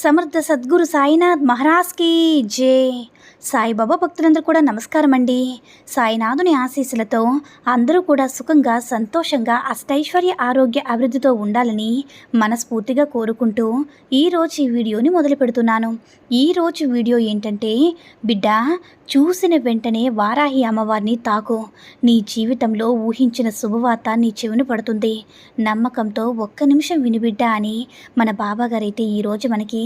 సమర్థ సద్గురు సాయినాథ్ మహారాజ్కి జే. సాయిబాబా భక్తులందరూ కూడా నమస్కారం అండి సాయినాథుని ఆశీస్సులతో అందరూ కూడా సుఖంగా సంతోషంగా అష్టైశ్వర్య ఆరోగ్య అభివృద్ధితో ఉండాలని మనస్ఫూర్తిగా కోరుకుంటూ ఈరోజు ఈ వీడియోని మొదలు పెడుతున్నాను. ఈరోజు వీడియో ఏంటంటే బిడ్డ చూసిన వెంటనే వారాహి అమ్మవారిని తాకు. నీ జీవితంలో ఊహించిన శుభవార్త నీ చెవిన పడుతుంది. నమ్మకంతో ఒక్క నిమిషం వినిబిడ్డ అని మన బాబాగారైతే ఈరోజు మనకి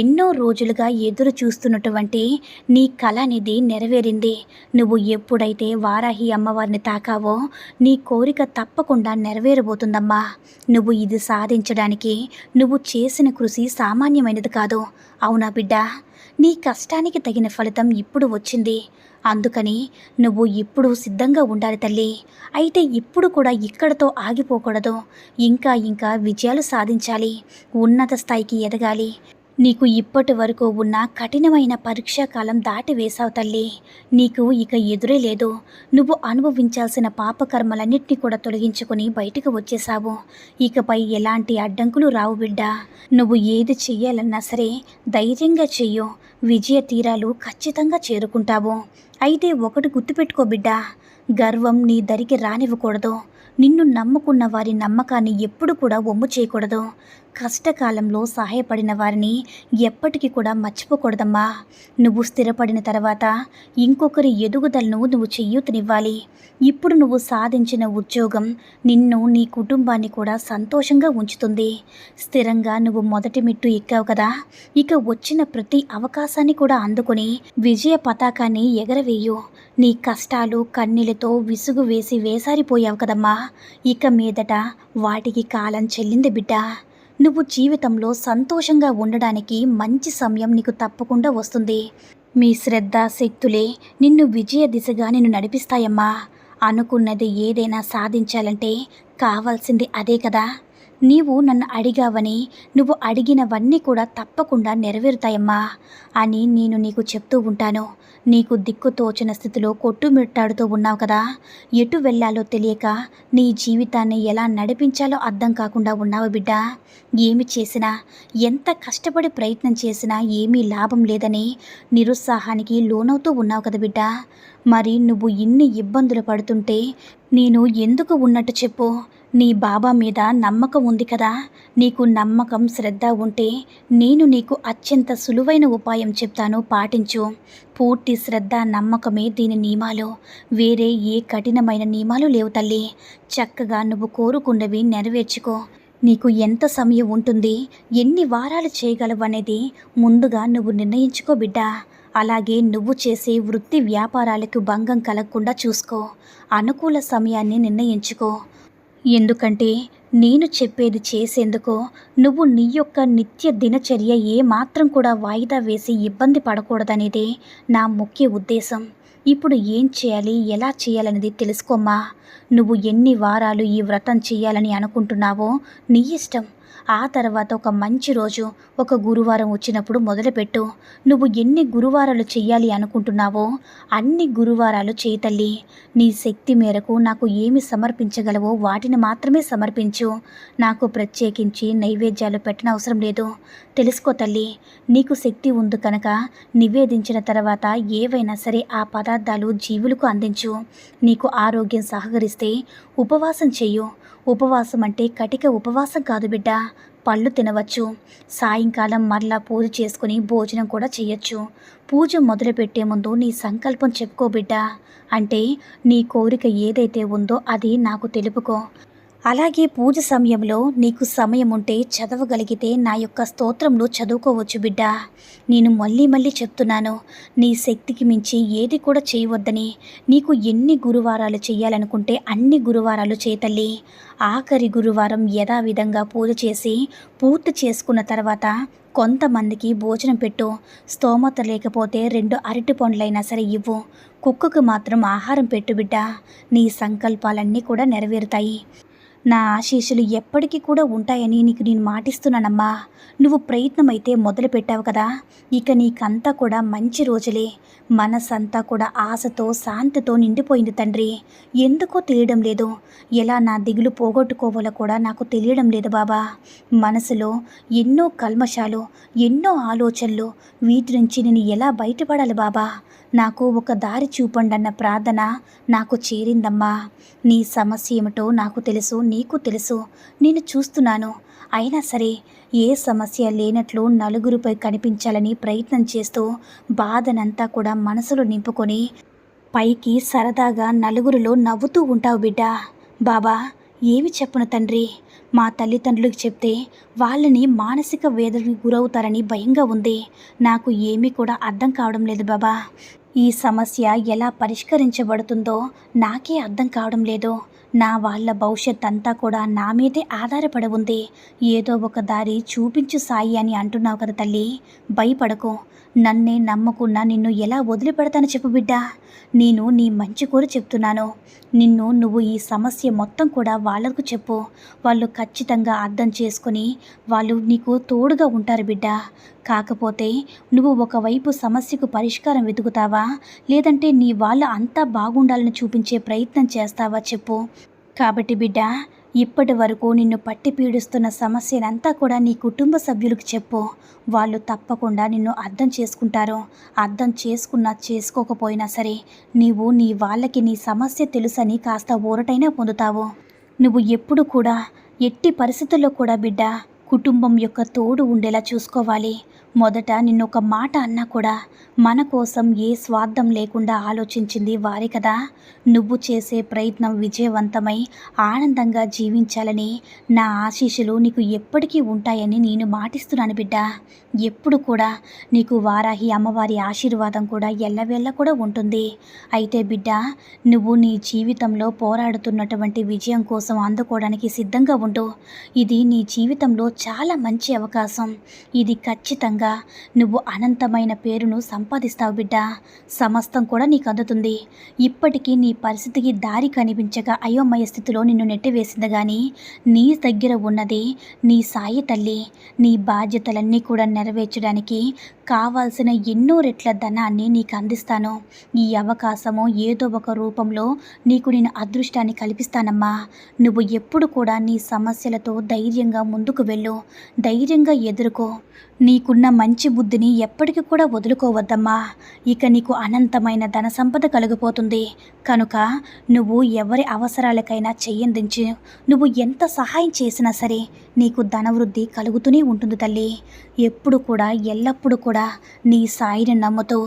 ఎన్నో రోజులుగా ఎదురు చూస్తున్నటువంటి నీ కళ అనేది నెరవేరింది. నువ్వు ఎప్పుడైతే వారాహి అమ్మవారిని తాకావో నీ కోరిక తప్పకుండా నెరవేరబోతుందమ్మా. నువ్వు ఇది సాధించడానికి నువ్వు చేసిన కృషి సామాన్యమైనది కాదు. అవునా బిడ్డ? నీ కష్టానికి తగిన ఫలితం ఇప్పుడు వచ్చింది. అందుకని నువ్వు ఇప్పుడు సిద్ధంగా ఉండాలి తల్లి. అయితే ఇప్పుడు కూడా ఇక్కడతో ఆగిపోకూడదు. ఇంకా ఇంకా విజయాలు సాధించాలి. ఉన్నత స్థాయికి ఎదగాలి. నీకు ఇప్పటి వరకు ఉన్న కఠినమైన పరీక్షాకాలం దాటి వేశావు తల్లి. నీకు ఇక ఎదురే లేదు. నువ్వు అనుభవించాల్సిన పాపకర్మలన్నింటినీ కూడా తొలగించుకొని బయటకు వచ్చేసావు ఇకపై ఎలాంటి అడ్డంకులు రావు బిడ్డ. నువ్వు ఏది చెయ్యాలన్నా సరే ధైర్యంగా చెయ్యు. విజయ తీరాలు ఖచ్చితంగా చేరుకుంటావు. అయితే ఒకటి గుర్తుపెట్టుకో బిడ్డ. గర్వం నీ దరికి రానివ్వకూడదు. నిన్ను నమ్ముకున్న వారి నమ్మకాన్ని ఎప్పుడు కూడా ఒమ్ము చేయకూడదు. కష్టకాలంలో సహాయపడిన వారిని ఎప్పటికీ కూడా మర్చిపోకూడదమ్మా. నువ్వు స్థిరపడిన తర్వాత ఇంకొకరి ఎదుగుదలను నువ్వు చెయ్యూతనివ్వాలి ఇప్పుడు నువ్వు సాధించిన ఉద్యోగం నిన్ను నీ కుటుంబాన్ని కూడా సంతోషంగా ఉంచుతుంది. స్థిరంగా నువ్వు మొదటి మెట్టు ఎక్కావు కదా. ఇక వచ్చిన ప్రతి అవకాశాన్ని కూడా అందుకొని విజయ పతాకాన్ని ఎగరవేయు. నీ కష్టాలు కన్నీళ్ళతో విసుగు వేసి వేసారిపోయావు కదమ్మా. ఇక మీదట వాటికి కాలం చెల్లింది బిడ్డ. నువ్వు జీవితంలో సంతోషంగా ఉండడానికి మంచి సమయం నీకు తప్పకుండా వస్తుంది. మీ శ్రద్ధ శక్తులే నిన్ను విజయ దిశగా నిన్ను నడిపిస్తాయమ్మా. అనుకున్నది ఏదైనా సాధించాలంటే కావాల్సింది అదే కదా. నీవు నన్ను అడిగావని నువ్వు అడిగినవన్నీ కూడా తప్పకుండా నెరవేరుతాయమ్మా అని నేను నీకు చెప్తూ ఉంటాను. నీకు దిక్కు తోచిన స్థితిలో కొట్టుమిట్టాడుతూ ఉన్నావు కదా. ఎటు వెళ్ళాలో తెలియక నీ జీవితాన్ని ఎలా నడిపించాలో అర్థం కాకుండా ఉన్నావు బిడ్డ. ఏమి చేసినా ఎంత కష్టపడి ప్రయత్నం చేసినా ఏమీ లాభం లేదని నిరుత్సాహానికి లోనవుతూ ఉన్నావు కదా బిడ్డ. మరి నువ్వు ఇన్ని ఇబ్బందులు పడుతుంటే నేను ఎందుకు ఉన్నట్టు చెప్పు. నీ బాబా మీద నమ్మకం ఉంది కదా? నీకు నమ్మకం శ్రద్ధ ఉంటే నేను నీకు అత్యంత సులువైన ఉపాయం చెప్తాను పాటించు. పూర్తి శ్రద్ధ నమ్మకమే దీని నియమాలు. వేరే ఏ కఠినమైన నియమాలు లేవు తల్లి. చక్కగా నువ్వు కోరుకున్నవి నెరవేర్చుకో. నీకు ఎంత సమయం ఉంటుంది? ఎన్ని వారాలు చేయగలవు అనేది ముందుగా నువ్వు నిర్ణయించుకో బిడ్డా. అలాగే నువ్వు చేసే వృత్తి వ్యాపారాలకు భంగం కలగకుండా చూసుకో. అనుకూల సమయాన్ని నిర్ణయించుకో. ఎందుకంటే నేను చెప్పేది చేసేందుకు నువ్వు నీ యొక్క నిత్య దినచర్య ఏమాత్రం కూడా వాయిదా వేసి ఇబ్బంది పడకూడదనేదే నా ముఖ్య ఉద్దేశం. ఇప్పుడు ఏం చేయాలి ఎలా చేయాలనేది తెలుసుకోమ్మా. నువ్వు ఎన్ని వారాలు ఈ వ్రతం చేయాలని అనుకుంటున్నావో నీ ఇష్టం. ఆ తర్వాత ఒక మంచి రోజు ఒక గురువారం వచ్చినప్పుడు మొదలుపెట్టు. నువ్వు ఎన్ని గురువారాలు చెయ్యాలి అనుకుంటున్నావో అన్ని గురువారాలు చేయి తల్లి. నీ శక్తి మేరకు నాకు ఏమి సమర్పించగలవో వాటిని మాత్రమే సమర్పించు. నాకు ప్రత్యేకించి నైవేద్యాలు పెట్టనవసరం లేదు. తెలుసుకో తల్లి నీకు శక్తి ఉంది కనుక నివేదించిన తర్వాత ఏవైనా సరే ఆ పదార్థాలు జీవులకు అందించు. నీకు ఆరోగ్యం సహకరిస్తే ఉపవాసం చెయ్యు. ఉపవాసం అంటే కటిక ఉపవాసం కాదు బిడ్డ. పళ్ళు తినవచ్చు. సాయంకాలం మరలా పూజ చేసుకుని భోజనం కూడా చేయొచ్చు. పూజ మొదలుపెట్టే ముందు నీ సంకల్పం చెప్పుకో బిడ్డ. అంటే నీ కోరిక ఏదైతే ఉందో అది నాకు తెలుపుకో. అలాగే పూజ సమయంలో నీకు సమయం ఉంటే చదవగలిగితే నా యొక్క స్తోత్రంలో చదువుకోవచ్చు బిడ్డ. నేను మళ్ళీ మళ్ళీ చెప్తున్నాను నీ శక్తికి మించి ఏది కూడా చేయవద్దని. నీకు ఎన్ని గురువారాలు చేయాలనుకుంటే అన్ని గురువారాలు చేతల్లి ఆఖరి గురువారం యథావిధంగా పూజ చేసి పూర్తి చేసుకున్న తర్వాత కొంతమందికి భోజనం పెట్టు. స్తోమత లేకపోతే రెండు అరటి పండ్లైనా సరే ఇవ్వు. కుక్కకు మాత్రం ఆహారం పెట్టు బిడ్డ. నీ సంకల్పాలన్నీ కూడా నెరవేరుతాయి. నా ఆశీస్సులు ఎప్పటికీ కూడా ఉంటాయని నీకు నేను మాటిస్తున్నానమ్మా. నువ్వు ప్రయత్నం అయితే మొదలు పెట్టావు కదా. ఇక నీకంతా కూడా మంచి రోజులే. మనసంతా కూడా ఆశతో శాంతితో నిండిపోయింది తండ్రి. ఎందుకో తెలియడం లేదు. ఎలా నా దిగులు పోగొట్టుకోవాలో కూడా నాకు తెలియడం లేదు బాబా. మనసులో ఎన్నో కల్మషాలు ఎన్నో ఆలోచనలు వీటి నుంచి నేను ఎలా బయటపడాలి బాబా? నాకు ఒక దారి చూపండి అన్న ప్రార్థన నాకు చేరిందమ్మా. నీ సమస్య ఏమిటో నాకు తెలుసు నీకు తెలుసు. నేను చూస్తున్నాను. అయినా సరే ఏ సమస్య లేనట్లు నలుగురిపై కనిపించాలని ప్రయత్నం చేస్తూ బాధనంతా కూడా మనసులో నింపుకొని పైకి సరదాగా నలుగురిలో నవ్వుతూ ఉంటావు బిడ్డ. బాబా ఏమి చెప్పను తండ్రి? మా తల్లిదండ్రులకు చెప్తే వాళ్ళని మానసిక వేదనకు గురవుతారని భయంగా ఉంది. నాకు ఏమీ కూడా అర్థం కావడం లేదు బాబా. ఈ సమస్య ఎలా పరిష్కరించబడుతుందో నాకే అర్థం కావడం లేదు. నా వాళ్ళ భవిష్యత్ అంతా కూడా నా మీదే ఆధారపడి ఉంది. ఏదో ఒక దారి చూపించు సాయి అని అంటున్నావు కదా తల్లి. భయపడకు. నన్నే నమ్మకున్న నిన్ను ఎలా వదిలిపెడతాను చెప్పు బిడ్డ. నేను నీ మంచి కోరి చెప్తున్నాను. నిన్ను నువ్వు ఈ సమస్య మొత్తం కూడా వాళ్ళకు చెప్పు. వాళ్ళు ఖచ్చితంగా అర్థం చేసుకొని వాళ్ళు నీకు తోడుగా ఉంటారు బిడ్డ. కాకపోతే నువ్వు ఒకవైపు సమస్యకు పరిష్కారం వెతుకుతావా? లేదంటే నీ వాళ్ళు అంతా బాగుండాలని చూపించే ప్రయత్నం చేస్తావా చెప్పు. కాబట్టి బిడ్డ ఇప్పటి వరకు నిన్ను పట్టి పీడిస్తున్న సమస్యనంతా కూడా నీ కుటుంబ సభ్యులకు చెప్పు. వాళ్ళు తప్పకుండా నిన్ను అర్థం చేసుకుంటారు. అర్థం చేసుకున్నా చేసుకోకపోయినా సరే నీవు నీ వాళ్ళకి నీ సమస్య తెలుసని కాస్త ఊరటైనా పొందుతావు. నువ్వు ఎప్పుడు కూడా ఎట్టి పరిస్థితుల్లో కూడా బిడ్డ కుటుంబం యొక్క తోడు ఉండేలా చూసుకోవాలి. మొదట నిన్నొక ఒక మాట అన్నా కూడా మన కోసం ఏ స్వార్థం లేకుండా ఆలోచించింది వారే కదా. నువ్వు చేసే ప్రయత్నం విజయవంతమై ఆనందంగా జీవించాలని నా ఆశీస్సులు నీకు ఎప్పటికీ ఉంటాయని నేను మాటిస్తున్నాను బిడ్డ. ఎప్పుడు కూడా నీకు వారాహి అమ్మవారి ఆశీర్వాదం కూడా ఎల్లవేళ్ళ కూడా ఉంటుంది. అయితే బిడ్డ నువ్వు నీ జీవితంలో పోరాడుతున్నటువంటి విజయం కోసం అందుకోవడానికి సిద్ధంగా ఉండు. ఇది నీ జీవితంలో చాలా మంచి అవకాశం. ఇది ఖచ్చితంగా నువ్వు అనంతమైన పేరును సంపాదిస్తావు బిడ్డ. సమస్తం కూడా నీకు అందుతుంది ఇప్పటికీ నీ పరిస్థితికి దారి కనిపించగా అయోమయ స్థితిలో నిన్ను నెట్టివేసింది కానీ నీ దగ్గర ఉన్నది నీ సాయి తల్లి. నీ బాధ్యతలన్నీ కూడా నెరవేర్చడానికి కావాల్సిన ఎన్నో రెట్ల ధనాన్ని నీకు అందిస్తాను. ఈ అవకాశము ఏదో ఒక రూపంలో నీకు నేను అదృష్టాన్ని కల్పిస్తానమ్మా. నువ్వు ఎప్పుడు కూడా నీ సమస్యలతో ధైర్యంగా ముందుకు వెళ్ళు. ధైర్యంగా ఎదుర్కో. నీకున్న మంచి బుద్ధిని ఎప్పటికీ కూడా వదులుకోవద్దమ్మా. ఇక నీకు అనంతమైన ధన సంపద కలిగిపోతుంది. కనుక నువ్వు ఎవరి అవసరాలకైనా చెయ్యందించు. నువ్వు ఎంత సహాయం చేసినా సరే నీకు ధనవృద్ధి కలుగుతూనే ఉంటుంది తల్లి. ఎప్పుడు కూడా ఎల్లప్పుడూ కూడా నీ సాయిని నమ్ముతూ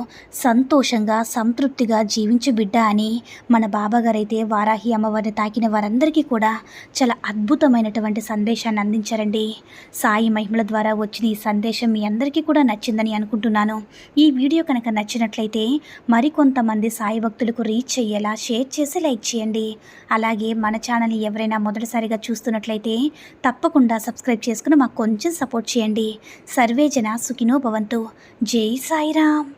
సంతోషంగా సంతృప్తిగా జీవించు బిడ్డ అని మన బాబాగారైతే వారాహి అమ్మవారిని తాకిన వారందరికీ కూడా చాలా అద్భుతమైనటువంటి సందేశాన్ని అందించారండి. సాయి మహిమల ద్వారా వచ్చిన ఈ సందేశం మీ అందరికీ కూడా నచ్చిందని అనుకుంటున్నాను. ఈ వీడియో కనుక నచ్చినట్లయితే మరికొంతమంది సాయి భక్తులకు రీచ్ అయ్యేలా షేర్ చేసి లైక్ చేయండి. అలాగే మన ఛానల్ని ఎవరైనా మొదటిసారిగా చూస్తున్నట్లయితే తప్పకుండా సబ్స్క్రైబ్ చేసుకుని మాకు కొంచెం సపోర్ట్ చేయండి. సర్వేజన సుఖినో భవంతు. జై సాయిరామ్